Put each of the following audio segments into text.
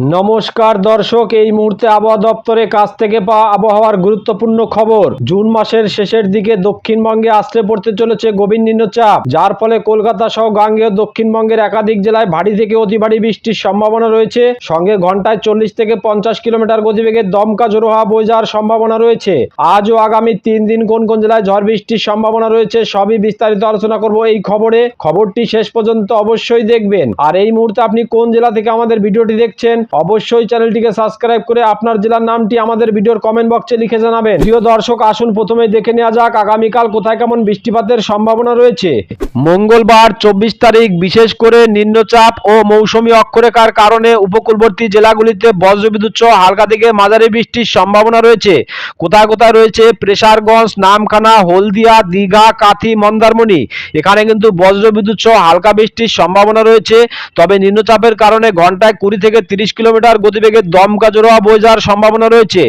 নমস্কার দর্শক, এই মুহূর্তে আবহাওয়া দপ্তরের কাছ থেকে পাওয়া আবহাওয়ার গুরুত্বপূর্ণ খবর। জুন মাসের শেষের দিকে দক্ষিণবঙ্গে আসতে পড়তে চলেছে গভীর নিম্নচাপ, যার ফলে কলকাতা সহ গাঙ্গেয় দক্ষিণবঙ্গের একাধিক জেলায় ভারী থেকে অতি ভারী বৃষ্টির সম্ভাবনা রয়েছে। সঙ্গে ঘন্টায় চল্লিশ থেকে পঞ্চাশ কিলোমিটার গতিবেগে দমকা জোরো হাওয়া বয়ে যাওয়ার সম্ভাবনা রয়েছে। আজ ও আগামী তিন দিন কোন কোন জেলায় ঝড় বৃষ্টির সম্ভাবনা রয়েছে সবই বিস্তারিত আলোচনা করব এই খবরে। খবরটি শেষ পর্যন্ত অবশ্যই দেখবেন। আর এই মুহূর্তে আপনি কোন জেলা থেকে আমাদের ভিডিওটি দেখছেন অবশ্যই চ্যানেলটিকে সাবস্ক্রাইব করে আপনার জেলার নামটি আমাদের ভিডিওর কমেন্ট বক্সে লিখে জানাবেন। প্রিয় দর্শক, আসুন প্রথমে দেখে নেওয়া যাক আগামীকাল কোথায় কেমন বৃষ্টিপাতের সম্ভাবনা রয়েছে। মঙ্গলবার চব্বিশ তারিখ, বিশেষ করে নিম্নচাপ ও মৌসুমী অক্ষরেখার কারণে উপকূলবর্তী জেলাগুলিতে বজ্রবিদ্যুৎ সহ হালকা থেকে মাঝারি বৃষ্টির সম্ভাবনা রয়েছে। কোথায় কোথায় রয়েছে প্রেসারগঞ্জ, নামখানা, হলদিয়া, দীঘা, কাথি, মন্দারমণি। এখানে কিন্তু বজ্রবিদ্যুৎ সহ হালকা বৃষ্টির সম্ভাবনা রয়েছে। তবে নিম্নচাপের কারণে ঘন্টায় কুড়ি থেকে তিরিশ কিলোমিটার গতিবেগে দমকা জোড়া যাওয়ার সম্ভাবনা রয়েছে।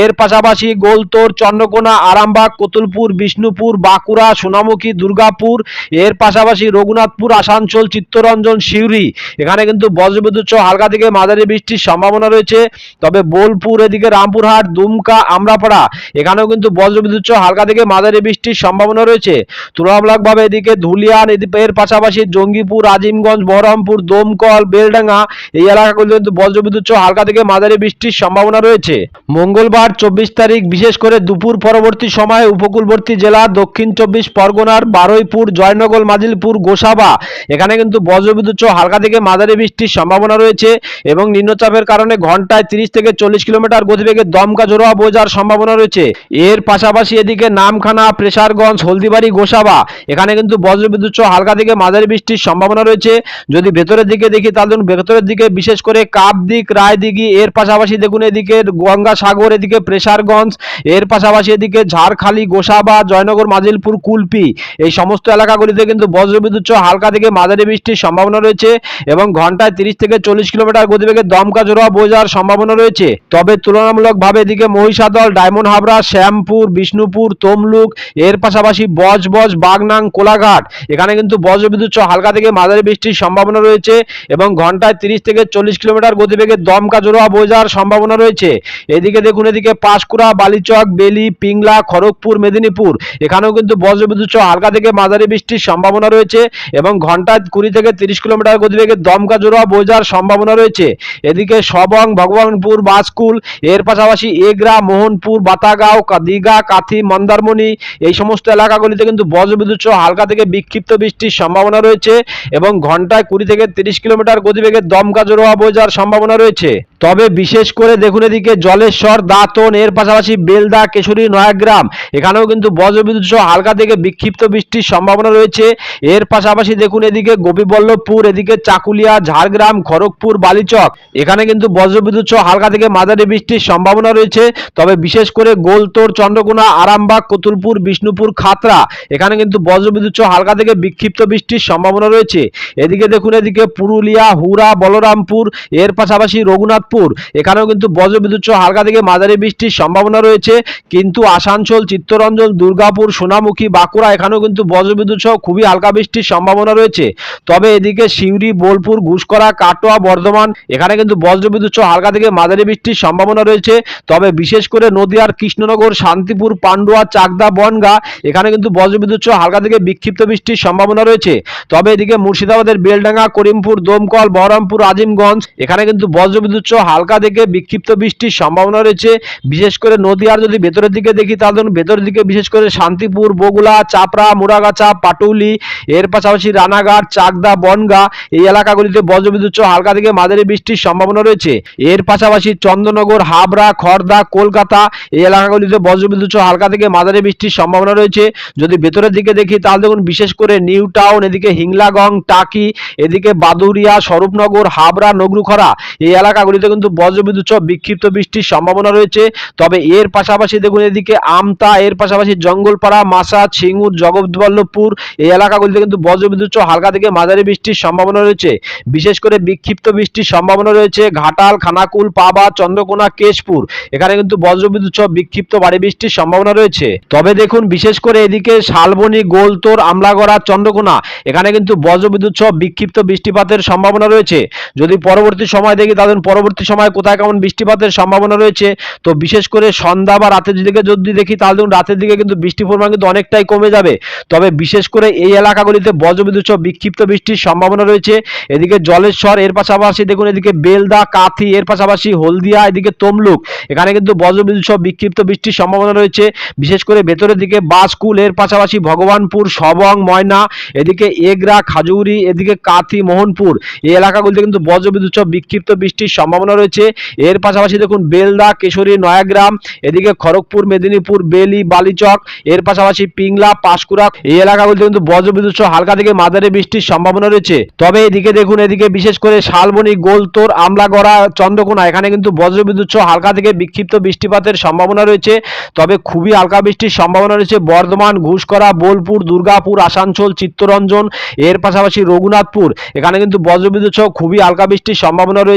এর পাশাপাশি গোলতোর, চন্দ্রকোনা, আরামবাগ, কতুলপুর, বিষ্ণুপুর, বাঁকুড়া, সোনামুখী, দুর্গাপুর, এর পাশাপাশি রঘুনাথপুর, আসানসোল, চিত্তরঞ্জন, সিউড়ি। এখানে কিন্তু বজ্রবিদ্যুৎ সহ হালকা থেকে মাঝারি বৃষ্টির সম্ভাবনা রয়েছে। তবে বোলপুর, এদিকে রামপুরহাট, দুমকা, আমরাপাড়া, এখানেও কিন্তু বজ্রবিদ্যুৎ সহ হালকা থেকে মাঝারি বৃষ্টির সম্ভাবনা রয়েছে। তুলনামূলকভাবে এদিকে ধুলিয়ান এর পাশাপাশি জঙ্গিপুর, আজিমগঞ্জ, বহরমপুর, দমকল, বেলডাঙ্গা, এই এলাকাগুলো কিন্তু বজ্রবিদ্যুৎ সহ হালকা থেকে মাঝারি বৃষ্টির সম্ভাবনা রয়েছে। মঙ্গলবার চব্বিশ তারিখ, বিশেষ করে দুপুর পরবর্তী সময়ে উপকূলবর্তী জেলা দক্ষিণ চব্বিশ পরগনার বারুইপুর, জয়নগর, মাজিলপুর, গোসাবা, এখানে কিন্তু বজ্রবিদ্যুৎ সহ হালকা থেকে মাঝারি বৃষ্টির সম্ভাবনা রয়েছে এবং নিম্নচাপের কারণে ঘন্টায় তিরিশ থেকে চল্লিশ কিলোমিটার গতিবেগে দমকা জোড়া বোঝার সম্ভাবনা রয়েছে। এর পাশাপাশি এদিকে নামখানা, প্রেসারগঞ্জ, হলদিবাড়ি, গোসাবা, এখানে কিন্তু বজ্রবিদ্যুৎ সহ হালকা থেকে মাঝারি বৃষ্টির সম্ভাবনা রয়েছে। যদি ভেতরের দিকে দেখি, তাহলে ভেতরের দিকে বিশেষ করে কাপদিক রায়দিঘি এর পাশাপাশি দেখুন এদিকে গঙ্গাসাগর এদিকে প্রেসারগঞ্জ, এর পাশাপাশি এদিকে ঝাড়খালি, গোসাবা, জয়নগর, মাজিলপুর, কুলপি। এই সমস্ত এলাকাগুলিতে কিন্তু বজ্রবিদ্যুৎ হালকা থেকে মাঝারি বৃষ্টির সম্ভাবনা রয়েছে এবং ঘন্টায় তিরিশ থেকে চল্লিশ কিলোমিটার গতিবেগে দমকা জোড়া বয়ে যাওয়ার সম্ভাবনা রয়েছে। তবে তুলনামূলকভাবে এদিকে মহিষাদল, ডায়মন্ড হাবড়া, শ্যামপুর, বিষ্ণুপুর, তমলুক, এর পাশাপাশি বজবজ, বাগনাং, কোলাঘাট, এখানে কিন্তু বজ্রবিদ্যুৎ হালকা থেকে মাঝারি বৃষ্টির সম্ভাবনা রয়েছে এবং ঘন্টায় তিরিশ থেকে চল্লিশ কিলোমিটার গতিবেগে দমকা জোড়া যাওয়ার সম্ভাবনা রয়েছে। এদিকে দেখুন, এদিকে পাঁশকুড়া, বালিচক, বেলি, পিংলা, খড়গপুর, মেদিনীপুর, এখানেও কিন্তু বজ্রবিদ্যুৎ সহ হালকা থেকে মাঝারি বৃষ্টির সম্ভাবনা রয়েছে এবং ঘন্টায় কুড়ি থেকে তিরিশ কিলোমিটার গতিবেগে দমকা জোড়া যাওয়ার সম্ভাবনা রয়েছে। এদিকে সবং, ভগবানপুর, বাসকুল, এর পাশাপাশি এগরা, মোহনপুর, বাতাগাঁও দীঘা কাথি, মন্দারমণি, এই সমস্ত এলাকাগুলিতে কিন্তু বজ্রবিদ্যুৎ সহ হালকা থেকে বিক্ষিপ্ত বৃষ্টির সম্ভাবনা রয়েছে এবং ঘন্টায় কুড়ি থেকে তিরিশ কিলোমিটার গতিবেগে দমকা জোড়া বয়ে যাওয়ার সম্ভাবনা রয়েছে। তবে বিশেষ করে দেখুন এদিকে জলেশ্বর, দাঁতন, এর পাশাপাশি বেলদা, কেশরী, নয়াগ্রাম, এখানেও কিন্তু বজ্রবিদ্যুৎ সহ হালকা থেকে বিক্ষিপ্ত বৃষ্টির সম্ভাবনা রয়েছে। এর পাশাপাশি দেখুন এদিকে গোপীবল্লভপুর, এদিকে চাকুলিয়া, ঝাড়গ্রাম, খড়গপুর, বালিচক, এখানে কিন্তু বজ্রবিদ্যুৎ সহ হালকা থেকে মাঝারি বৃষ্টির সম্ভাবনা রয়েছে। তবে বিশেষ করে গোলতোর, চন্দ্রকোনা, আরামবাগ, কতুলপুর, বিষ্ণুপুর, খাতরা, এখানে কিন্তু বজ্রবিদ্যুৎ সহ হালকা থেকে বিক্ষিপ্ত বৃষ্টির সম্ভাবনা রয়েছে। এদিকে দেখুন এদিকে পুরুলিয়া হুরা বলরামপুর, এর পাশাপাশি রঘুনাথপুর। এখানেও কিন্তু বজ্রবিদ্যুৎ সহ হালকা থেকে মাঝারি বৃষ্টির সম্ভাবনা রয়েছে। কিন্তু আসানসোল, চিত্তরঞ্জন, দুর্গাপুর, সোনামুখী, বাঁকুড়া, এখানেও কিন্তু বজ্রবিদ্যুৎ সহ খুবই হালকা বৃষ্টির সম্ভাবনা রয়েছে। তবে এদিকে সিউড়ি, বোলপুর ঘুষকরা কাটোয়া, বর্ধমান, এখানে কিন্তু বজ্রবিদ্যুৎ সহ হালকা থেকে মাঝারি বৃষ্টির সম্ভাবনা রয়েছে। তবে বিশেষ করে নদিয়ার কৃষ্ণনগর, শান্তিপুর, পান্ডুয়া, চাকদা, বনগা, এখানে কিন্তু বজ্রবিদ্যুৎ সহ হালকা থেকে বিক্ষিপ্ত বৃষ্টির সম্ভাবনা রয়েছে। তবে এদিকে মুর্শিদাবাদের বেলডাঙ্গা, করিমপুর, দমকল, বহরমপুর, আজিমগঞ্জ, এখানে কিন্তু বজ্রবিদ্যুৎ সহ হালকা থেকে বিক্ষিপ্ত বৃষ্টির সম্ভাবনা রয়েছে। বিশেষ করে নদীয়ার যদি ভেতরের দিকে দেখি, তাহলে ভেতরের দিকে বিশেষ করে শান্তিপুর বগুলা চাপড়া মুরাগাছা পাটুলি, এর পাশাপাশি রানাঘাট, চাকদা, বনগা এই এলাকাগুলিতে বজ্রবিদ্যুৎ সহ হালকা থেকে মাঝারি বৃষ্টির সম্ভাবনা রয়েছে। এর পাশাপাশি চন্দ্রনগর, হাবড়া খড়দা কলকাতা এই এলাকাগুলিতে বজ্রবিদ্যুৎ সহ হালকা থেকে মাঝারি বৃষ্টির সম্ভাবনা রয়েছে। যদি ভেতরের দিকে দেখি, তাহলে দেখুন বিশেষ করে নিউ টাউন, এদিকে হিংলাগং, টাকি, এদিকে বাদুরিয়া স্বরূপনগর, হাবড়া, নগরুখরা এই এলাকাগুলিতে কিন্তু বজ্রবিদ্যুৎ সহ বিক্ষিপ্ত বৃষ্টির সম্ভাবনা রয়েছে। তবে এর পাশাপাশি দেখুন এদিকে আমতা, এর পাশাপাশি জঙ্গলপাড়া, মাসা, ছিঙ্গুর, জগৎবল্লভপুর এই এলাকাগুলিতে কিন্তু বজ্রবিদ্যুৎ সহ হালকা থেকে মাঝারি বৃষ্টির সম্ভাবনা রয়েছে। বিশেষ করে বিক্ষিপ্ত বৃষ্টির সম্ভাবনা রয়েছে ঘাটাল, খানাকুল, পাবা, চন্দ্রকোনা, কেশপুর। এখানে কিন্তু বজ্রবিদ্যুৎ সহ বিক্ষিপ্ত ভারী বৃষ্টির সম্ভাবনা রয়েছে। তবে দেখুন বিশেষ করে এদিকে শালবনী, গোলতোর, আমলাগড়া, চন্দ্রকোনা এখানে কিন্তু বজ্রবিদ্যুৎ সহ বিক্ষিপ্ত বৃষ্টিপাতের সম্ভাবনা রয়েছে। যদি পরবর্তী সময় সময় দেখি তাদের পরবর্তী সময় কোথায় কেমন বৃষ্টিপাতের সম্ভাবনা রয়েছে। তো বিশেষ করে সন্ধ্যা বা রাতের দিকে যদি দেখি তাহলে রাতের দিকে কিন্তু বৃষ্টির পরিমাণ কিন্তু অনেকটাই কমে যাবে। তবে বিশেষ করে এই এলাকাগুলিতে বজ্রবিদ্যুৎ সহ বিক্ষিপ্ত বৃষ্টির সম্ভাবনা রয়েছে। এদিকে জলেশ্বর, এর পাশাপাশি দেখুন এদিকে বেলদা, কাথি, এর পাশাপাশি হলদিয়া, এদিকে তমলুক, এখানে কিন্তু বজ্রবিদ্যুৎ সহ বিক্ষিপ্ত বৃষ্টির সম্ভাবনা রয়েছে। বিশেষ করে ভেতরের দিকে বাসকুল এর পাশাপাশি ভগবানপুর, সবং, ময়না, এদিকে এগরা, খাজুরি, এদিকে কাথি, মোহনপুর। এই এলাকাগুলিতে কিন্তু বজ্রবিদ্যুৎ সহ বিক্ষিপ্ত বৃষ্টির সম্ভাবনা রয়েছে। এর পাশাপাশি দেখুন, বেলদা, কেশরী, নয়াগ্রাম, এদিকে খড়গপুর, মেদিনীপুর, বেলি, বালিচক, এর পাশাপাশি পিংলা, পাঁশকুড়া, এই এলাকাগুলিতে কিন্তু বজ্রবিদ্যুৎ সহ হালকা থেকে মাঝারি বৃষ্টির সম্ভাবনা রয়েছে। তবে এদিকে দেখুন, এদিকে বিশেষ করে শালবনি, গোলতোর, আমলাগড়া, চন্দ্রকোনা, এখানে কিন্তু বজ্রবিদ্যুৎ সহ হালকা থেকে বিক্ষিপ্ত বৃষ্টিপাতের সম্ভাবনা রয়েছে। তবে খুবই হালকা বৃষ্টির সম্ভাবনা রয়েছে বর্ধমান ঘুষকরা বোলপুর, দুর্গাপুর, আসানসোল, চিত্তরঞ্জন, এর পাশাপাশি রঘুনাথপুর। এখানে কিন্তু বজ্রবিদ্যুৎ সহ খুবই হালকা বৃষ্টির সম্ভাবনা রয়েছে।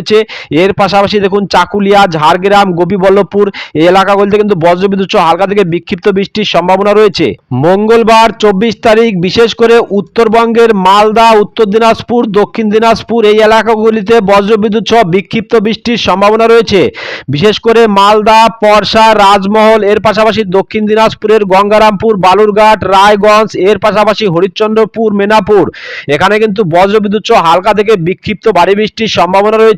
এর পাশাপাশি দেখুন চাকুলিয়া, ঝাড়গ্রাম, গোপীবল্লভপুর এই এলাকাগুলিতে কিন্তু বজ্রবিদ্যুৎ হালকা থেকে বিক্ষিপ্ত বৃষ্টির সম্ভাবনা রয়েছে। মঙ্গলবার চব্বিশ তারিখ বিশেষ করে উত্তরবঙ্গের মালদা, উত্তর দিনাজপুর, দক্ষিণ দিনাজপুর এই এলাকাগুলিতে বজ্রবিদ্যুৎ সহ বিক্ষিপ্ত বৃষ্টির সম্ভাবনা রয়েছে। বিশেষ করে মালদা পরশা রাজমহল, এর পাশাপাশি দক্ষিণ দিনাজপুরের গঙ্গারামপুর, বালুরঘাট, রায়গঞ্জ, এর পাশাপাশি হরিশ্চন্দ্রপুর, মেনাপুর। এখানে কিন্তু বজ্রবিদ্যুৎ সহ হালকা থেকে বিক্ষিপ্ত ভারী বৃষ্টির সম্ভাবনা রয়েছে।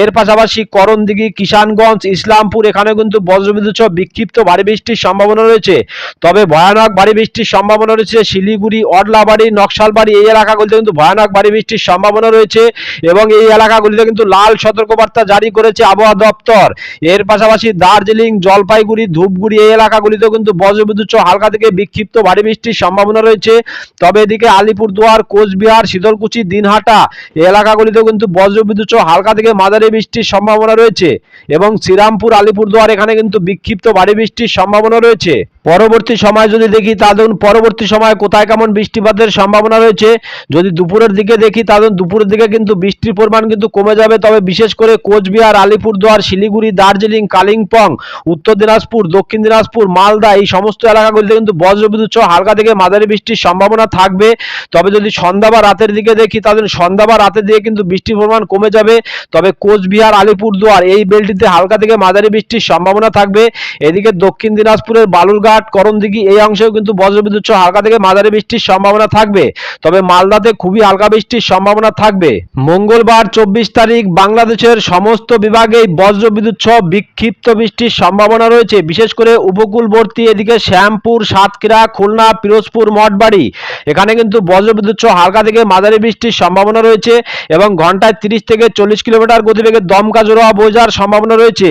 এর পাশাপাশি করণদিঘি, কিষানগঞ্জ, ইসলামপুর এখানে কিন্তু বজ্রবিদ্যুৎ সহ বিক্ষিপ্ত ভারী বৃষ্টির সম্ভাবনা রয়েছে। তবে ভয়ানক ভারী বৃষ্টির সম্ভাবনা রয়েছে শিলিগুড়ি, অডলাবাড়ি, নকশালবাড়ি এই এলাকাগুলিতে কিন্তু ভয়ানক ভারী বৃষ্টির সম্ভাবনা রয়েছে এবং এই এলাকাগুলিতে কিন্তু লাল সতর্কবার্তা জারি করেছে আবহাওয়া দপ্তর। এর পাশাপাশি দার্জিলিং, জলপাইগুড়ি, ধূপগুড়ি এই এলাকাগুলিতেও কিন্তু বজ্রবিদ্যুৎ সহ হালকা থেকে বিক্ষিপ্ত ভারী বৃষ্টির সম্ভাবনা রয়েছে। তবে এদিকে আলিপুরদুয়ার, কোচবিহার শীতলকুচি দিনহাটা এই এলাকাগুলিতেও কিন্তু বজ্রবিদ্যুৎ সহ হালকা থেকে মাঝারি বৃষ্টির সম্ভাবনা রয়েছে এবং শ্রীরামপুর, আলিপুরদুয়ার এখানে কিন্তু বিক্ষিপ্ত ভারী বৃষ্টির সম্ভাবনা রয়েছে। পরবর্তী সময় যদি দেখি দেখুন, পরবর্তী সময় কোথায় কেমন বৃষ্টিপাতের সম্ভাবনা রয়েছে? যদি দুপুরের দিকে দেখি তাহলে দুপুরের দিকে কিন্তু বৃষ্টির পরিমাণ কিন্তু কমে যাবে। তবে বিশেষ করে কোচবিহার, আলিপুরদুয়ার, শিলিগুড়ি, দার্জিলিং, কালিম্পং, উত্তর দিনাজপুর, দক্ষিণ দিনাজপুর, মালদা এই সমস্ত এলাকাগুলিতে কিন্তু বজ্রবিদ্যুৎ সহ হালকা থেকে মাঝারি বৃষ্টির সম্ভাবনা থাকবে। তবে যদি সন্ধ্যা বা রাতের দিকে দেখি তাহলে সন্ধ্যা বা রাতের দিকে কিন্তু বৃষ্টির পরিমাণ কমে যাবে। তবে কোচবিহার, আলিপুরদুয়ার এই বেলটিতে হালকা থেকে মাঝারি বৃষ্টির সম্ভাবনা থাকবে। এদিকে দক্ষিণ দিনাজপুরের বালুরঘাট করণদিঘি, এই অংশেও কিন্তু বজ্রবিদ্যুৎ সহ হালকা থেকে মাঝারি বৃষ্টির সম্ভাবনা থাকবে। তবে মালদাতে খুবই হালকা বৃষ্টির সম্ভাবনা থাকবে। মঙ্গলবার চব্বিশ তারিখ বাংলাদেশের সমস্ত বিভাগেই বজ্রবিদ্যুৎ সহ বিক্ষিপ্ত বৃষ্টির সম্ভাবনা রয়েছে। বিশেষ করে উপকূলবর্তী এদিকে শ্যামপুর, সাতক্ষীরা, খুলনা, পিরোজপুর, মঠবাড়ি, এখানে কিন্তু বজ্রবিদ্যুৎ সহ হালকা থেকে মাঝারি বৃষ্টির সম্ভাবনা রয়েছে এবং ঘন্টায় তিরিশ থেকে চল্লিশ কিলোমিটার গতিবেগে দমকা জোড়া বোঝার সম্ভাবনা রয়েছে।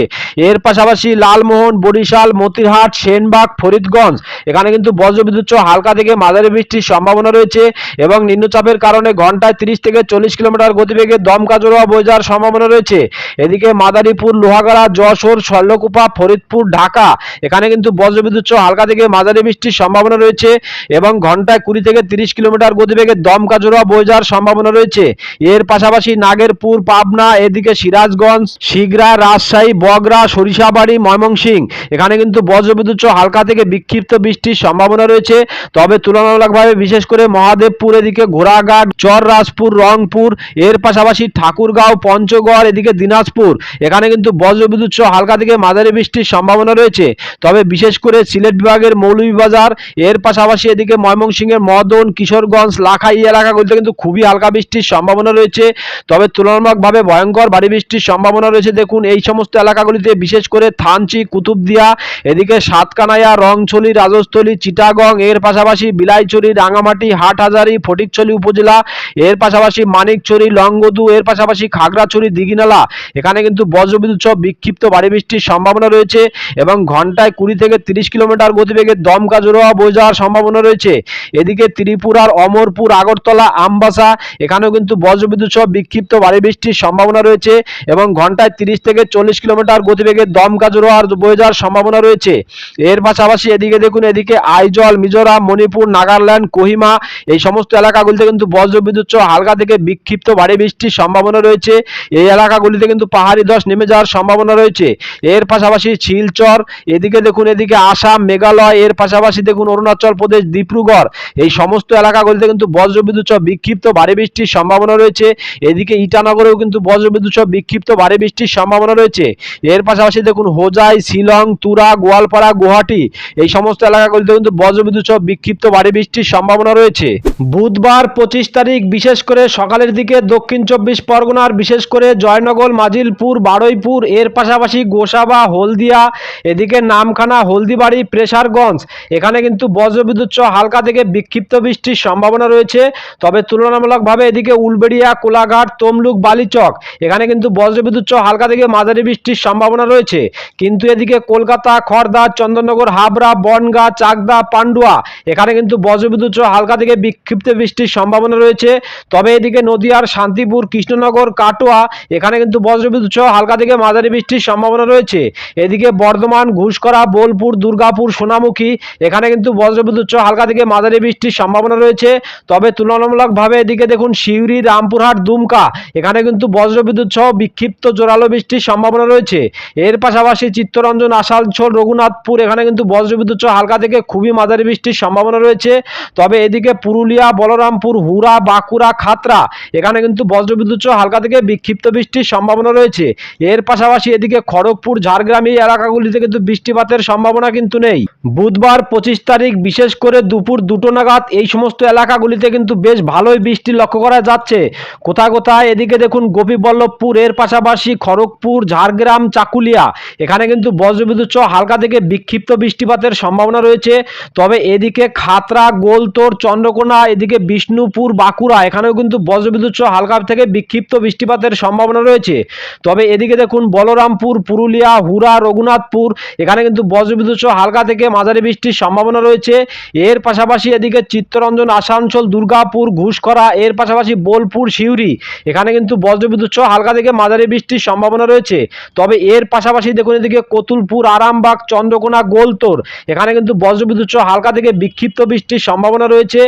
এর পাশাপাশি লালমোহন, বরিশাল, মতিরহাট, সেনবাগ ফরিদগঞ্জ। এখানে কিন্তু বজ্রবিদ্যুৎ সহ হালকা থেকে মাঝারি বৃষ্টির সম্ভাবনা রয়েছে এবং নিম্নচাপের কারণে ঘন্টায় তিরিশ থেকে চল্লিশ কিলোমিটার গতিবেগে দমকা জোড়া যাওয়ার সম্ভাবনা রয়েছে। এদিকে মাদারীপুর, লোহাগাড়া, যশোর, শৈলকুপা, ফরিদপুর, ঢাকা এখানে কিন্তু বজ্রবিদ্যুৎ সহ হালকা থেকে মাঝারি বৃষ্টির সম্ভাবনা রয়েছে এবং ঘন্টায় কুড়ি থেকে তিরিশ কিলোমিটার গতিবেগে দমকা জোড়া বয়ে যাওয়ার সম্ভাবনা রয়েছে। এর পাশাপাশি নাগেরপুর, পাবনা, এদিকে সিরাজগঞ্জ, শিগরা, রাজশাহী বগরা সরিষাবাড়ি ময়মনসিং এখানে কিন্তু বজ্রবিদ্যুৎ সহ হালকা থেকে বিক্ষিপ্ত বৃষ্টির সম্ভাবনা রয়েছে। তবে তুলনামূলকভাবে বিশেষ করে মহাদেবপুর, এদিকে ঘোড়াঘাট, চররাজপুর, রংপুর, এর পাশাপাশি ঠাকুরগাঁও, পঞ্চগড়, এদিকে দিনাজপুর। এখানে কিন্তু বজ্রবিদ্যুৎ সহ হালকা থেকে মাঝারি বৃষ্টির সম্ভাবনা রয়েছে। তবে বিশেষ করে সিলেট বিভাগের মৌলভীবাজার, এর পাশাপাশি এদিকে ময়মনসিংহের মদন, কিশোরগঞ্জ, লাখাই এলাকাগুলিতে কিন্তু খুবই হালকা বৃষ্টির সম্ভাবনা রয়েছে। তবে তুলনামূলকভাবে ভয়ঙ্কর ভারী বৃষ্টির সম্ভাবনা রয়েছে। দেখুন, এই সমস্ত এলাকাগুলিতে বিশেষ করে থানচি, কুতুবদিয়া, এদিকে সাতকানাইয়া রংছলি, রাজস্থলী, চিটাগং, এর পাশাপাশি বিলাইছড়ি, রাঙামাটি, হাটহাজারি, ফটিকছড়ি উপজেলা, এর পাশাপাশি মানিকছড়ি, লংগদু, এর পাশাপাশি খাগড়াছড়ি, দিঘিনালা। এখানে কিন্তু বজ্রবিদ্যুৎ সহ বিক্ষিপ্ত ভারী বৃষ্টির সম্ভাবনা রয়েছে এবং ঘন্টায় কুড়ি থেকে তিরিশ কিলোমিটার গতিবেগে দমকা জোড়া বয়ে যাওয়ার সম্ভাবনা রয়েছে। এদিকে ত্রিপুরার অমরপুর, আগরতলা, আমবাসা, এখানেও কিন্তু বজ্রবিদ্যুৎ সহ বিক্ষিপ্ত ভারী বৃষ্টির সম্ভাবনা রয়েছে এবং ঘন্টায় তিরিশ থেকে চল্লিশ কিলোমিটার গতিবেগে দমকা জোড়া বয়ে যাওয়ার সম্ভাবনা রয়েছে। এর পাশাপাশি পাশাপাশি এদিকে দেখুন, এদিকে আইজল, মিজোরাম, মণিপুর, নাগাল্যান্ড, কোহিমা, এই সমস্ত এলাকাগুলিতে কিন্তু বজ্রবিদ্যুৎ সহ হালকা থেকে বিক্ষিপ্ত ভারী বৃষ্টির সম্ভাবনা রয়েছে। এই এলাকাগুলিতে কিন্তু পাহাড়ি ধস নেমে যাওয়ার সম্ভাবনা রয়েছে। এর পাশাপাশি শিলচর, এদিকে দেখুন, এদিকে আসাম, মেঘালয়, এর পাশাপাশি দেখুন, অরুণাচল প্রদেশ, ডিব্রুগড়, এই সমস্ত এলাকাগুলিতে কিন্তু বজ্রবিদ্যুৎ সহ বিক্ষিপ্ত ভারী বৃষ্টির সম্ভাবনা রয়েছে। এদিকে ইটানগরেও কিন্তু বজ্রবিদ্যুৎ সহ বিক্ষিপ্ত ভারী বৃষ্টির সম্ভাবনা রয়েছে। এর পাশাপাশি দেখুন, হোজাই, শিলং, তুরা, গোয়ালপাড়া, গুয়াহাটি এই সমস্ত এলাকাগুলিতে কিন্তু বজ্রবিদ্যুৎ সহ বিক্ষিপ্ত ভারী বৃষ্টির সম্ভাবনা রয়েছে। বুধবার পঁচিশ তারিখ, বিশেষ করে সকালের দিকে দক্ষিণ চব্বিশ পরগনার বিশেষ করে জয়নগর, মাজিলপুর, বারুইপুর, এর পাশাপাশি গোসাবা, হলদিয়া, এদিকে নামখানা, হলদিবাড়ি, প্রেসারগঞ্জ, এখানে কিন্তু বজ্রবিদ্যুৎ সহ হালকা থেকে বিক্ষিপ্ত বৃষ্টির সম্ভাবনা রয়েছে। তবে তুলনামূলকভাবে এদিকে উলবেড়িয়া, কোলাঘাট, তমলুক, বালিচক, এখানে কিন্তু বজ্রবিদ্যুৎ সহ হালকা থেকে মাঝারি বৃষ্টির সম্ভাবনা রয়েছে। কিন্তু এদিকে কলকাতা খড়দা চন্দননগর হাবড়া বনগা, চাকদা, পান্ডুয়া। এখানে কিন্তু বজ্রবিদ্যুৎ সহ হালকা থেকে বিক্ষিপ্ত বৃষ্টির সম্ভাবনা রয়েছে। তবে এদিকে নদিয়ার শান্তিপুর, কৃষ্ণনগর, কাটোয়া, এখানে কিন্তু বজ্রবিদ্যুৎ সহ হালকা থেকে মাঝারি বৃষ্টির সম্ভাবনা রয়েছে। এদিকে বর্ধমান, ঘুষকরা, বোলপুর, দুর্গাপুর, সোনামুখী, এখানে কিন্তু বজ্রবিদ্যুৎ সহ হালকা থেকে মাঝারি বৃষ্টির সম্ভাবনা রয়েছে। তবে তুলনামূলকভাবে এদিকে দেখুন সিউড়ি, রামপুরহাট, দুমকা, এখানে কিন্তু বজ্রবিদ্যুৎ সহ বিক্ষিপ্ত জোরালো বৃষ্টির সম্ভাবনা রয়েছে। এর পাশাপাশি চিত্তরঞ্জন, আসানসোল, রঘুনাথপুর, এখানে কিন্তু বজ্রবিদ্যুৎ সহ হালকা থেকে খুবই মাঝারি বৃষ্টির সম্ভাবনা রয়েছে। তবে এদিকে পুরুলিয়া, বলরামপুর হুরা বাঁকুড়া খাতরা এখানে কিন্তু বজ্রবিদ্যুৎ সহ হালকা থেকে বিক্ষিপ্ত বৃষ্টির সম্ভাবনা রয়েছে। এর পাশাপাশি এদিকে খড়গপুর, ঝাড়গ্রাম এই এলাকাগুলিতে কিন্তু বৃষ্টিপাতের সম্ভাবনা কিন্তু নেই। বুধবার পঁচিশ তারিখ বিশেষ করে দুপুর দুটো নাগাদ এই সমস্ত এলাকাগুলিতে কিন্তু বেশ ভালোই বৃষ্টি লক্ষ্য করা যাচ্ছে। কোথায় কোথায়? এদিকে দেখুন গোপীবল্লভপুর, এর পাশাপাশি খড়গপুর, ঝাড়গ্রাম, চাকুলিয়া, এখানে কিন্তু বজ্রবিদ্যুৎ সহ হালকা থেকে বিক্ষিপ্ত বৃষ্টিপাতের সম্ভাবনা রয়েছে। তবে এদিকে খাতরা গোলতোড়, চন্দ্রকোনা, এদিকে বিষ্ণুপুর, বাঁকুড়া, এখানেও কিন্তু বজ্রবিদ্যুৎ সহ হালকা থেকে বিক্ষিপ্ত বৃষ্টিপাতের সম্ভাবনা রয়েছে। তবে এদিকে দেখুন, বলরামপুর, পুরুলিয়া হুরা রঘুনাথপুর, এখানে কিন্তু বজ্রবিদ্যুৎ সহ হালকা থেকে মাঝারি বৃষ্টির সম্ভাবনা রয়েছে। এর পাশাপাশি এদিকে চিত্তরঞ্জন, আসানসোল, দুর্গাপুর ঘুষকরা এর পাশাপাশি বোলপুর, সিউড়ি, এখানে কিন্তু বজ্রবিদ্যুৎ সহ হালকা থেকে মাঝারি বৃষ্টির সম্ভাবনা রয়েছে। তবে এর পাশাপাশি দেখুন, এদিকে কতুলপুর, আরামবাগ, চন্দ্রকোনা গোলতোর এখানে কিন্তু বজ্রবিদ্যুৎ সহ হালকা থেকে বিক্ষিপ্ত বৃষ্টির সম্ভাবনা রয়েছে।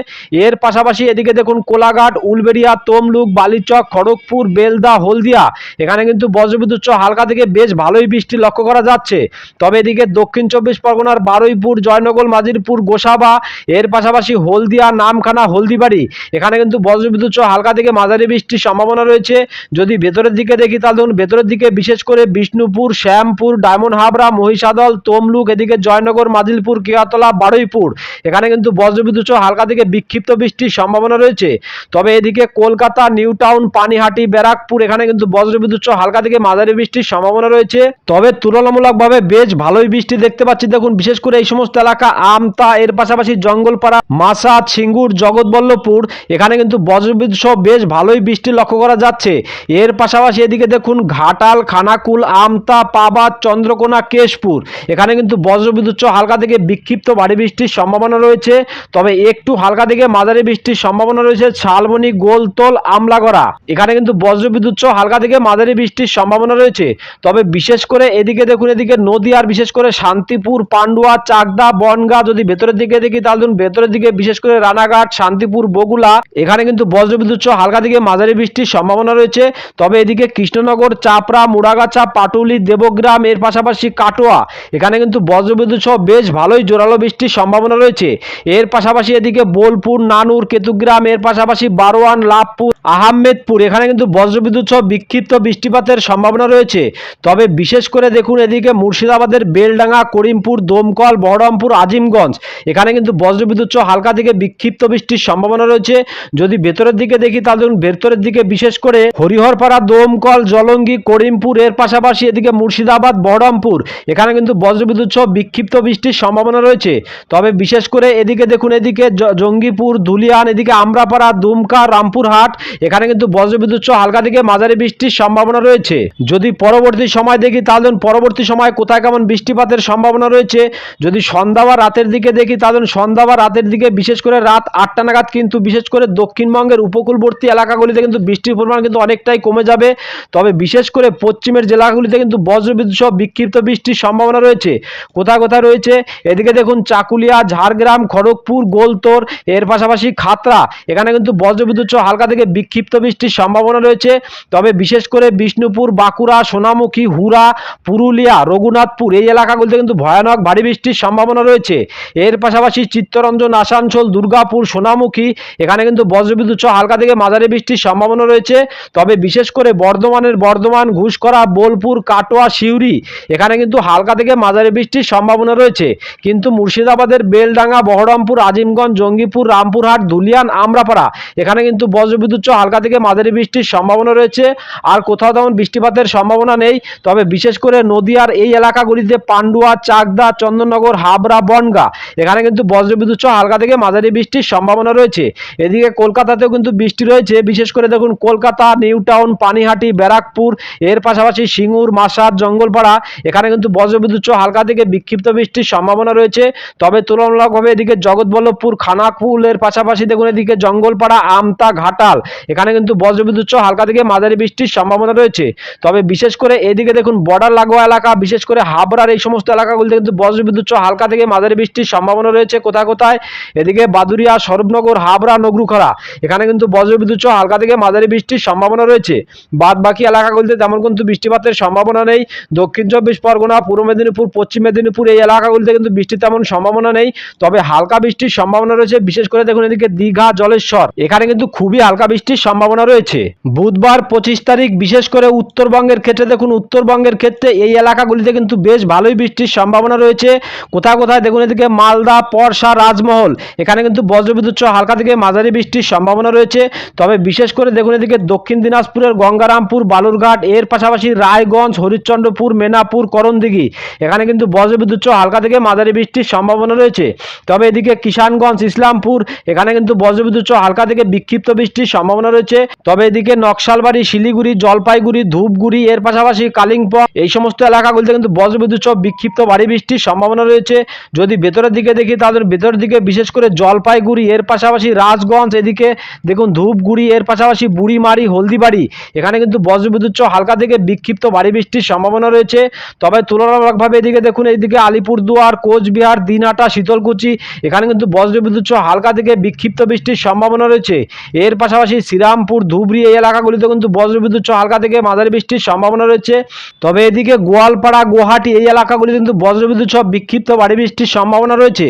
এর পাশাপাশি এদিকে দেখুন কোলাঘাট, উলবেড়িয়া, তমলুক, বালিচক, খড়গপুর, বেলদা, হলদিয়া। এখানে কিন্তু বজ্রবিদ্যুৎ সহ হালকা থেকে বেশ ভালোই বৃষ্টি লক্ষ্য করা যাচ্ছে। তবে এদিকে দক্ষিণ চব্বিশ পরগনার বারুইপুর, জয়নগর, মাজিরপুর, গোসাবা, এর পাশাপাশি হলদিয়া, নামখানা, হলদিবাড়ি। এখানে কিন্তু বজ্রবিদ্যুৎ সহ হালকা থেকে মাঝারি বৃষ্টির সম্ভাবনা রয়েছে। যদি ভেতরের দিকে দেখি তাহলে দেখুন ভেতরের দিকে বিশেষ করে বিষ্ণুপুর, শ্যামপুর, ডায়মন্ড হাবড়া, মহিষাদল, তমলুক, এদিকে জয়নগর মাজিলপুর কেয়াতলা বারুইপুর। এখানে কিন্তু বজ্রবিদ্যুৎ হালকা থেকে বিক্ষিপ্ত বৃষ্টির সম্ভাবনা রয়েছে। তবে এদিকে কলকাতা, নিউ টাউন, পানিহাটি, ব্যারাকপুর, এখানে কিন্তু বজ্রবিদ্যুৎ হালকা থেকে মাঝারি বৃষ্টির সম্ভাবনা রয়েছে। তবে তুলনামূলকভাবে বেশ ভালোই বৃষ্টি দেখতে পাচ্ছি। দেখুন, বিশেষ করে এই সমস্ত এলাকা, আমতা, এর পাশাপাশি জঙ্গলপাড়া মাসা ছিঙ্গুর জগৎবল্লভপুর, এখানে কিন্তু বজ্রবিদ্যুৎ সহ বেশ ভালোই বৃষ্টি লক্ষ্য করা যাচ্ছে। এর পাশাপাশি এদিকে দেখুন, ঘাটাল, খানাকুল, আমতা পাবাদ চন্দ্রকোনা, কেশপুর। এখানে কিন্তু বজ্রবিদ্যুৎ হালকা থেকে বিক্ষিপ্ত ভারী বৃষ্টির সম্ভাবনা রয়েছে। তবে একটু হালকা থেকে মাঝারি বৃষ্টির সম্ভাবনা রয়েছে শালবনি, গোলতোল, আমলাগড়া। এখানে কিন্তু বজ্রবিদ্যুৎ সহ হালকা থেকে মাঝারি বৃষ্টির সম্ভাবনা রয়েছে। তবে বিশেষ করে এদিকে দেখুন, এদিকে নদী আর বিশেষ করে শান্তিপুর, পান্ডুয়া, চাকদা, বনগা যদি ভেতরের দিকে দেখি, তাহলে দেখুন ভেতরের দিকে বিশেষ করে রানাঘাট, শান্তিপুর বগুলা এখানে কিন্তু বজ্রবিদ্যুৎ সহ হালকা থেকে মাঝারি বৃষ্টির সম্ভাবনা রয়েছে। তবে এদিকে কৃষ্ণনগর, চাপড়া, মুড়াগাছা, পাটুলি, দেবগ্রাম, এর পাশাপাশি কাটোয়া, এখানে কিন্তু বজ্রবিদ্যুৎ সহ বেশ ভালোই জোরালো বৃষ্টির সম্ভাবনা রয়েছে। এর পাশাপাশি এদিকে বোলপুর, নানুর, কেতুগ্রাম, এর পাশাপাশি বারোয়ান, লাভপুর আহমেদপুর। এখানে কিন্তু বজ্রবিদ্যুৎ সহ বিক্ষিপ্ত বৃষ্টিপাতের সম্ভাবনা রয়েছে। তবে বিশেষ করে দেখুন এদিকে মুর্শিদাবাদের বেলডাঙ্গা, করিমপুর, দমকল, বহরমপুর, আজিমগঞ্জ। এখানে কিন্তু বজ্রবিদ্যুৎ সহ হালকা থেকে বিক্ষিপ্ত বৃষ্টির সম্ভাবনা রয়েছে। যদি ভেতরের দিকে দেখি তাহলে ভেতরের দিকে বিশেষ করে হরিহরপাড়া, দমকল, জলঙ্গি, করিমপুর, এর পাশাপাশি এদিকে মুর্শিদাবাদ, বহরমপুর। এখানে কিন্তু বজ্রবিদ্যুৎ সহ বিক্ষিপ্ত বৃষ্টির সম্ভাবনা রয়েছে। তবে বিশেষ করে এদিকে দেখুন এদিকে জঙ্গিপুর, ধুলিয়ান, এদিকে আমরাপাড়া, দুমকা, রামপুরহাট এখানে কিন্তু বজ্রবিদ্যুৎ সহ হালকা থেকে মাঝারি বৃষ্টির সম্ভাবনা রয়েছে। যদি পরবর্তী সময় দেখি, তাহলে পরবর্তী সময় কোথায় কেমন বৃষ্টিপাতের সম্ভাবনা রয়েছে। যদি সন্ধ্যা বা রাতের দিকে দেখি, তাহলে সন্ধ্যা বা রাতের দিকে, বিশেষ করে রাত আটটা নাগাদ কিন্তু, বিশেষ করে দক্ষিণবঙ্গের উপকূলবর্তী এলাকাগুলিতে কিন্তু বৃষ্টির পরিমাণ কিন্তু অনেকটাই কমে যাবে। তবে বিশেষ করে পশ্চিমের জেলাগুলিতে কিন্তু বজ্রবিদ্যুৎ সহ বিক্ষিপ্ত বৃষ্টির সম্ভাবনা রয়েছে। কোথায় কোথায় রয়েছে? এদিকে দেখুন চাকুলিয়া, ঝাড়গ্রাম, খড়গপুর, গোলতোর, এর পাশাপাশি খাতরা এখানে কিন্তু বজ্রবিদ্যুৎ সহ হালকা থেকে বিক্ষিপ্ত বৃষ্টির সম্ভাবনা রয়েছে। তবে বিশেষ করে বিষ্ণুপুর, বাঁকুড়া, সোনামুখী হুরা পুরুলিয়া, রঘুনাথপুর এই এলাকাগুলিতে কিন্তু ভয়ানক ভারী বৃষ্টির সম্ভাবনা রয়েছে। এর পাশাপাশি চিত্তরঞ্জন, আসানসোল, দুর্গাপুর, সোনামুখী, এখানে কিন্তু বজ্রবিদ্যুৎ সহ হালকা থেকে মাঝারি বৃষ্টির সম্ভাবনা রয়েছে। তবে বিশেষ করে বর্ধমানের বর্ধমান, ঘুষকরা, বোলপুর, কাটোয়া, সিউড়ি, এখানে কিন্তু হালকা থেকে মাঝারি বৃষ্টির সম্ভাবনা রয়েছে। কিন্তু মুর্শিদাবাদের বেলডাঙ্গা, বহরমপুর, আজিমগঞ্জ, জঙ্গিপুর, রামপুরহাট ধুলিয়ান আমরাপাড়া, এখানে কিন্তু বজ্রবিদ্যুৎ হালকা থেকে মাঝারি বৃষ্টির সম্ভাবনা রয়েছে। আর কোথাও তেমন বৃষ্টিপাতের সম্ভাবনা নেই। তবে বিশেষ করে নদীয়ার এই এলাকাগুলিতে পান্ডুয়া, চাকদা, চন্দননগর, হাবড়া, বনগা, এখানে কিন্তু বজ্রবিদ্যুৎ সহ হালকা থেকে মাঝারি বৃষ্টির সম্ভাবনা রয়েছে। এদিকে কলকাতাতেও কিন্তু বৃষ্টি রয়েছে। বিশেষ করে দেখুন, কলকাতা, নিউ টাউন, পানিহাটি, ব্যারাকপুর, এর পাশাপাশি সিঙ্গুর, মাসাদ, জঙ্গলপাড়া, এখানে কিন্তু বজ্রবিদ্যুৎ সহ হালকা থেকে বিক্ষিপ্ত বৃষ্টির সম্ভাবনা রয়েছে। তবে তুলনামূলকভাবে এদিকে জগৎবল্লভপুর, খানাকুল, এর পাশাপাশি দেখুন, এদিকে জঙ্গলপাড়া, আমতা, ঘাটাল এখানে কিন্তু বজ্রবিদ্যুৎ সহ হালকা থেকে মাঝারি বৃষ্টির সম্ভাবনা রয়েছে। তবে বিশেষ করে এদিকে দেখুন বর্ডার লাগোয়া এলাকা, বিশেষ করে হাবড়ার এই সমস্ত এলাকাগুলিতে কিন্তু বজ্রবিদ্যুৎ সহ হালকা থেকে মাঝারি বৃষ্টির সম্ভাবনা রয়েছে কোথায় কোথায়। এদিকে বাদুরিয়া সরবনগর হাবড়া নগরুখরা এখানে কিন্তু বজ্রবিদ্যুৎ সহ হালকা থেকে মাঝারি বৃষ্টির সম্ভাবনা রয়েছে। বাদ বাকি এলাকাগুলিতে তেমন কিন্তু বৃষ্টিপাতের সম্ভাবনা নেই। দক্ষিণ চব্বিশ পরগনা, পূর্ব মেদিনীপুর, পশ্চিম মেদিনীপুর এই এলাকাগুলিতে কিন্তু বৃষ্টির তেমন সম্ভাবনা নেই। তবে হালকা বৃষ্টির সম্ভাবনা রয়েছে। বিশেষ করে দেখুন এদিকে দীঘা, জলেশ্বর, এখানে কিন্তু খুবই হালকা বৃষ্টির সম্ভাবনা রয়েছে। বুধবার পঁচিশ তারিখ, বিশেষ করে উত্তরবঙ্গের ক্ষেত্রে দেখুন, উত্তরবঙ্গের ক্ষেত্রে এই এলাকাগুলিতে কিন্তু বেশ ভালোই বৃষ্টির সম্ভাবনা রয়েছে। কোথায় কোথায় দেখুন, এদিকে মালদা, পরশা, রাজমহল, এখানে কিন্তু বজ্রবিদ্যুৎ সহ হালকা থেকে মাঝারি বৃষ্টির সম্ভাবনা রয়েছে। তবে বিশেষ করে দেখুন, এদিকে দক্ষিণ দিনাজপুরের গঙ্গারামপুর, বালুরঘাট, এর পাশাপাশি রায়গঞ্জ, হরিশ্চন্দ্রপুর, মেনাপুর, করণদিঘি, এখানে কিন্তু বজ্রবিদ্যুৎ সহ হালকা থেকে মাঝারি বৃষ্টির সম্ভাবনা রয়েছে। তবে এদিকে কিষানগঞ্জ, ইসলামপুর, এখানে কিন্তু বজ্রবিদ্যুৎ সহ হালকা থেকে বিক্ষিপ্ত বৃষ্টির সম্ভাবনা রয়েছে। তবে এদিকে নকশালবাড়ি, শিলিগুড়ি, জলপাইগুড়ি, ধূপগুড়ি, এর পাশাপাশি কালিম্পং, এই সমস্ত এলাকাগুলিতে কিন্তু বজ্রবিদ্যুৎ সহ বিক্ষিপ্ত ভারী বৃষ্টির সম্ভাবনা রয়েছে। যদি ভেতরের দিকে দেখি তাদের ভেতরের দিকে বিশেষ করে জলপাইগুড়ি, এর পাশাপাশি রাজগঞ্জ, এদিকে দেখুন ধূপগুড়ি, এর পাশাপাশি বুড়িমারি, হলদিবাড়ি, এখানে কিন্তু বজ্রবিদ্যুৎ সহ হালকা থেকে বিক্ষিপ্ত ভারী বৃষ্টির সম্ভাবনা রয়েছে। তবে তুলনামূলকভাবে এদিকে দেখুন এইদিকে আলিপুরদুয়ার, কোচবিহার, দিনহাটা, শীতলকুচি, এখানে কিন্তু বজ্রবিদ্যুৎ সহ হালকা থেকে বিক্ষিপ্ত বৃষ্টির সম্ভাবনা রয়েছে। এর পাশাপাশি শ্রীরামপুর ধুবড়ি এই এলাকাগুলিতে কিন্তু বজ্রবিদ্যুৎ সহ হালকা থেকে মাঝারি বৃষ্টির সম্ভাবনা রয়েছে। তবে এদিকে গোয়ালপাড়া, গুয়াহাটি এই এলাকাগুলিতে কিন্তু বজ্রবিদ্যুৎ সহ বিক্ষিপ্ত বাড়ি বৃষ্টির সম্ভাবনা রয়েছে।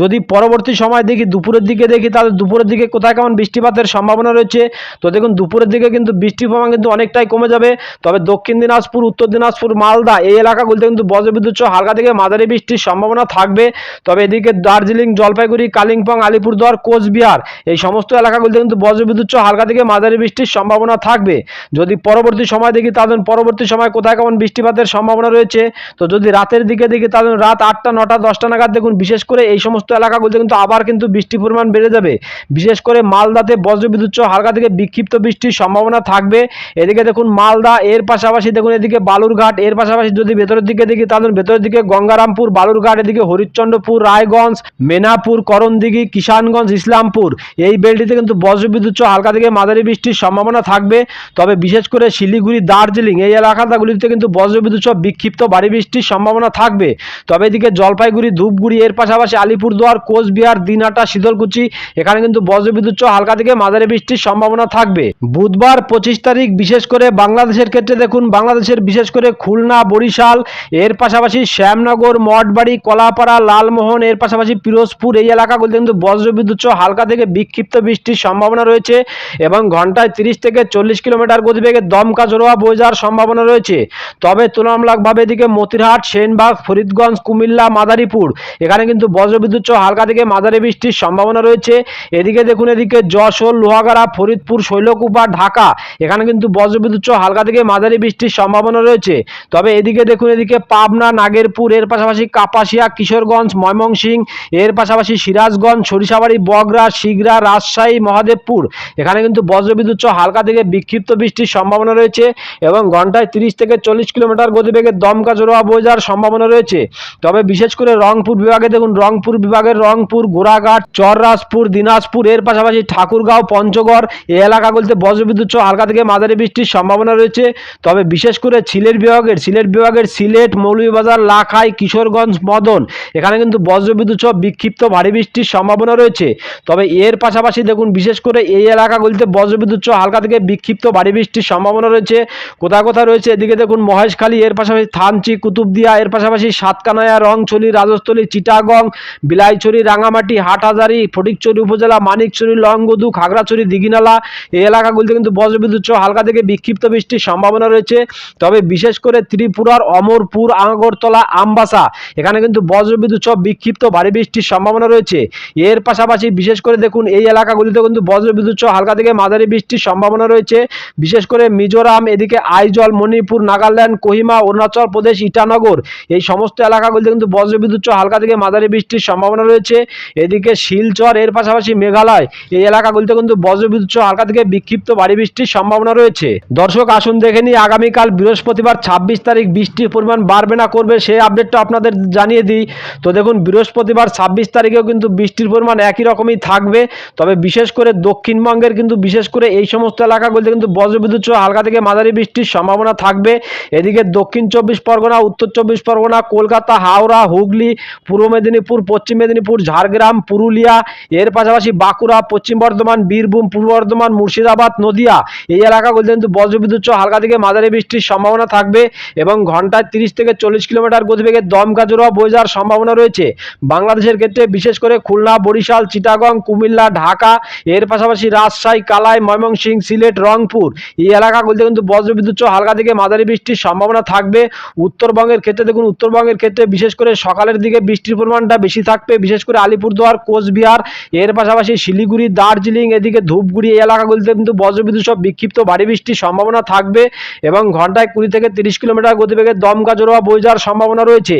যদি পরবর্তী সময় দেখি দুপুরের দিকে দেখি, তাহলে দুপুরের দিকে কোথায় কেমন বৃষ্টিপাতের সম্ভাবনা রয়েছে? তো দেখুন, দুপুরের দিকে কিন্তু বৃষ্টির পরিমাণ কিন্তু অনেকটাই কমে যাবে। তবে দক্ষিণ দিনাজপুর, উত্তর দিনাজপুর, মালদা এই এলাকাগুলিতে কিন্তু বজ্রবিদ্যুৎ সহ হালকা থেকে মাঝারি বৃষ্টির সম্ভাবনা থাকবে। তবে এদিকে দার্জিলিং, জলপাইগুড়ি, কালিম্পং, আলিপুরদুয়ার, কোচবিহার এই সমস্ত এলাকাগুলিতে কিন্তু বজ্রবিদ্যুৎ সহ হালকা থেকে মাঝারি বৃষ্টির সম্ভাবনা থাকবে। যদি পরবর্তী সময় দেখি তাহলে পরবর্তী সময় কোথায় কেমন বৃষ্টিপাতের সম্ভাবনা রয়েছে, তো যদি রাতের দিকে দেখি তাহলে রাত আটটা, নটা, দশটা নাগাদ দেখুন, বিশেষ করে এই সমস্ত এলাকাগুলিতে কিন্তু আবার কিন্তু বৃষ্টির পরিমাণ বেড়ে যাবে। বিশেষ করে মালদাতে বজ্রবিদ্যুৎ সহ হালকা থেকে বিক্ষিপ্ত বৃষ্টির সম্ভাবনা থাকবে। এদিকে দেখুন মালদা, এর পাশাপাশি দেখুন এদিকে বালুরঘাট, এর পাশাপাশি যদি ভেতরের দিকে দেখি তাহলে ভেতরের দিকে গঙ্গারামপুর, বালুরঘাট, এদিকে হরিশ্চন্দ্রপুর, রায়গঞ্জ, মেনাপুর, করণদিঘি, কিষানগঞ্জ, ইসলামপুর, এই বেলটিতে কিন্তু বজ্রবিদ্যুৎ সহ হালকা থেকে মাঝারি বৃষ্টির সম্ভাবনা থাকবে। তবে বিশেষ করে শিলিগুড়ি, দার্জিলিং এই এলাকাগুলিতে কিন্তু বজ্রবিদ্যুৎ সহ বিক্ষিপ্ত ভারী বৃষ্টির সম্ভাবনা থাকবে। তবে এদিকে জলপাইগুড়ি, ধূপগুড়ি, এর পাশাপাশি আলিপুরদুয়ার, কোচবিহার, দিনহাটা শীতলকুচি এখানে কিন্তু বজ্রবিদ্যুৎ সহ হালকা থেকে মাঝারি বৃষ্টির সম্ভাবনা থাকবে। বুধবার পঁচিশ তারিখ বিশেষ করে বাংলাদেশের ক্ষেত্রে দেখুন, বাংলাদেশের বিশেষ করে খুলনা, বরিশাল, এর পাশাপাশি শ্যামনগর, মঠবাড়ি, কলাপাড়া, লালমোহন, এর পাশাপাশি পিরোজপুর এই এলাকাগুলিতে কিন্তু বজ্রবিদ্যুৎ সহ হালকা থেকে বিক্ষিপ্ত বৃষ্টির সম্ভাবনা রয়েছে। এবং ঘন্টায় তিরিশ থেকে চল্লিশ কিলোমিটার গতিবেগে দমকা জোরোয়া বয়ে যাওয়ার সম্ভাবনা রয়েছে। তবে তুলনামূলকভাবে এদিকে মতিরহাট, সেনবাগ, ফরিদগঞ্জ, কুমিল্লা, মাদারীপুর, এখানে কিন্তু বজ্রবিদ্যুৎ সহ হালকা থেকে মাঝারি বৃষ্টির সম্ভাবনা রয়েছে। এদিকে দেখুন, এদিকে যশোর, লোহাগাড়া, ফরিদপুর, শৈলকুপা, ঢাকা, এখানে কিন্তু বজ্রবিদ্যুৎ সহ হালকা থেকে মাঝারি বৃষ্টির সম্ভাবনা রয়েছে। তবে এদিকে দেখুন, এদিকে পাবনা, নাগেরপুর, এর পাশাপাশি কাপাসিয়া, কিশোরগঞ্জ, ময়মনসিংহ, এর পাশাপাশি সিরাজগঞ্জ, সরিষাবাড়ি বগরা শিগরা, রাজশাহী, মহাদেবপুর, এখানে কিন্তু বজ্রবিদ্যুৎ সহ হালকা থেকে বিক্ষিপ্ত বৃষ্টির সম্ভাবনা রয়েছে এবং ঘন্টায় তিরিশ থেকে চল্লিশ কিলোমিটার গতিবেগে দমকা জোড়া বয়ে যাওয়ার সম্ভাবনা রয়েছে। তবে বিশেষ করে রংপুর বিভাগে দেখুন, রংপুর বিভাগের রংপুর, গোড়াঘাট, চররাজপুর, দিনাজপুর, এর পাশাপাশি ঠাকুরগাঁও, পঞ্চগড় এই এলাকাগুলিতে বজ্রবিদ্যুৎ সহ হালকা থেকে মাঝারি বৃষ্টির সম্ভাবনা রয়েছে। তবে বিশেষ করে সিলেট বিভাগের সিলেট বিভাগের সিলেট, মৌলভীবাজার, লাখাই, কিশোরগঞ্জ, মদন, এখানে কিন্তু বজ্রবিদ্যুৎ সহ বিক্ষিপ্ত ভারী বৃষ্টির সম্ভাবনা রয়েছে। তবে এর পাশাপাশি দেখুন, বিশেষ করে এই এলাকাগুলিতে বজ্রবিদ্যুৎ সহ হালকা থেকে বিক্ষিপ্ত ভারী বৃষ্টির সম্ভাবনা রয়েছে। কোথায় কোথায় রয়েছে? এদিকে দেখুন, মহেশখালী, এর পাশাপাশি থানচি, কুতুবদিয়া, এর পাশাপাশি সাতকানায়া, রংছড়ি, রাজস্থলী, চিটাগং, বিলাইছড়ি, রাঙামাটি, হাটহাজারি, ফটিকছড়ি উপজেলা, মানিকছড়ি, লংগদু, খাগড়াছড়ি, দিঘিনালা, এই এলাকাগুলিতে কিন্তু বজ্রবিদ্যুৎ সহ হালকা থেকে বিক্ষিপ্ত বৃষ্টির সম্ভাবনা রয়েছে। তবে বিশেষ করে ত্রিপুরার অমরপুর আগরতলা আমবাসা, এখানে কিন্তু বজ্রবিদ্যুৎ সহ বিক্ষিপ্ত ভারী বৃষ্টির সম্ভাবনা রয়েছে। এর পাশাপাশি বিশেষ করে দেখুন, এই এলাকাগুলিতে কিন্তু বজ্রবিদ্যুৎ সহ হালকা থেকে মাঝারি বৃষ্টির সম্ভাবনা রয়েছে। বিশেষ করে মিজোরাম, এদিকে আইজল, মণিপুর, নাগাল্যান্ড, কোহিমা, অরুণাচল প্রদেশ, ইটানগর এই সমস্ত এলাকাগুলিতে কিন্তু বজ্রবিদ্যুৎ হালকা থেকে মাঝারি বৃষ্টির সম্ভাবনা রয়েছে। এদিকে শিলচর, এর পাশাপাশি মেঘালয় এই এলাকাগুলিতে কিন্তু বজ্রবিদ্যুৎ হালকা থেকে বিক্ষিপ্ত ভারী বৃষ্টির সম্ভাবনা রয়েছে। দর্শক, আসুন দেখে নিই আগামীকাল বৃহস্পতিবার ছাব্বিশ তারিখ বৃষ্টির পরিমাণ বাড়বে না করবে সেই আপডেটটা আপনাদের জানিয়ে দিই। তো দেখুন, বৃহস্পতিবার ছাব্বিশ তারিখেও কিন্তু বৃষ্টির পরিমাণ একই রকমই থাকবে। তবে বিশেষ করে দক্ষিণবঙ্গের কিন্তু বিশেষ করে এই সমস্ত এলাকাগুলিতে কিন্তু বজ্রবিদ্যুৎ সহ হালকা থেকে মাঝারি বৃষ্টির সম্ভাবনা থাকবে। এদিকে দক্ষিণ চব্বিশ পরগনা, উত্তর চব্বিশ পরগনা, কলকাতা, হাওড়া, হুগলি, পূর্ব মেদিনীপুর, পশ্চিম মেদিনীপুর, ঝাড়গ্রাম, পুরুলিয়া, এর পাশাপাশি বাঁকুড়া, পশ্চিম বর্ধমান, বীরভূম, পূর্ব বর্ধমান, মুর্শিদাবাদ, নদিয়া এই এলাকাগুলিতে কিন্তু বজ্রবিদ্যুৎ সহ হালকা থেকে মাঝারি বৃষ্টির সম্ভাবনা থাকবে এবং ঘন্টায় তিরিশ থেকে চল্লিশ কিলোমিটার গতিবেগে দমকা জোড়া বয়ে যাওয়ার সম্ভাবনা রয়েছে। বাংলাদেশের ক্ষেত্রে বিশেষ করে খুলনা, বরিশাল, চিটাগং, কুমিল্লা, ঢাকা, এর পাশাপাশি রাজশাহী কালাই ময়মনসিং সিলেট, রংপুর। এই এলাকাগুলিতে কিন্তু বজ্রবিদ্যুৎ সহ হালকা থেকে মাঝারি বৃষ্টির সম্ভাবনা থাকবে। উত্তরবঙ্গের ক্ষেত্রে দেখুন, উত্তরবঙ্গের ক্ষেত্রে বিশেষ করে সকালের দিকে বৃষ্টির পরিমাণটা বেশি থাকবে। বিশেষ করে আলিপুরদুয়ার, কোচবিহার, এর পাশাপাশি শিলিগুড়ি, দার্জিলিং, এদিকে ধূপগুড়ি এই এলাকাগুলিতে কিন্তু বজ্রবিদ্যুৎ সহ বিক্ষিপ্ত ভারী বৃষ্টির সম্ভাবনা থাকবে এবং ঘন্টায় কুড়ি থেকে তিরিশ কিলোমিটার গতিবেগে দমকা জোড়া বয়ে যাওয়ার সম্ভাবনা রয়েছে।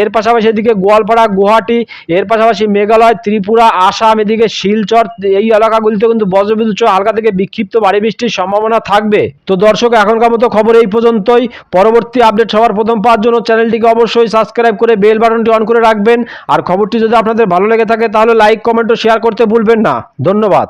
এর পাশাপাশি এদিকে গোয়ালপাড়া, গুয়াহাটি, এর পাশাপাশি মেঘালয়, ত্রিপুরা, আসাম, এদিকে শিলচর, এই এলাকাগুলিতে কিন্তু বজ্রবিদ্যুৎ সহ হালকা থেকে বিক্ষিপ্ত ভারী বৃষ্টির সম্ভাবনা থাকবে। তো দর্শক, এখনকার মতো খবর এই পর্যন্তই। পরবর্তী আপডেট সবার প্রথম পাওয়ার জন্য চ্যানেলটিকে অবশ্যই সাবস্ক্রাইব করে বেল বাটনটি অন করে রাখবেন। আর খবরটি যদি আপনাদের ভালো লেগে থাকে, তাহলে লাইক, কমেন্ট ও শেয়ার করতে ভুলবেন না। ধন্যবাদ।